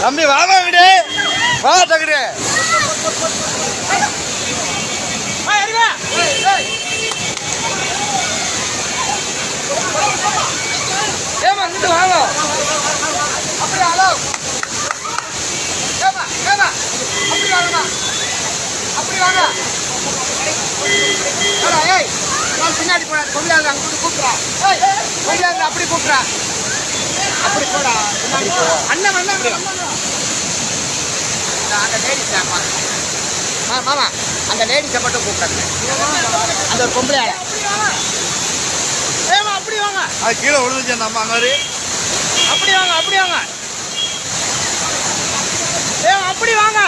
தம்பி வாங்க விடு. வா தகுடு. நான் பின்னாடி போடா கொண்டாங்க அங்கிட்டு கூப்பிட்றா. கொண்டாங்க அப்படி கூப்பிட்றா. அப்படி போடா. அண்ணன் அண்ணன் அந்த லேடிஸ் ஆமா மாமா அந்த லேடிஸை மட்டும் கூப்பிடுங்க அந்த ஒரு பொம்பளை ஆளை. ஏமா அப்படி வாங்க. அது கீழே விழுந்துச்சு அந்த அம்மா மாதிரி. அப்படி வாங்க அப்படி வாங்க. ஏ அப்படி வாங்க.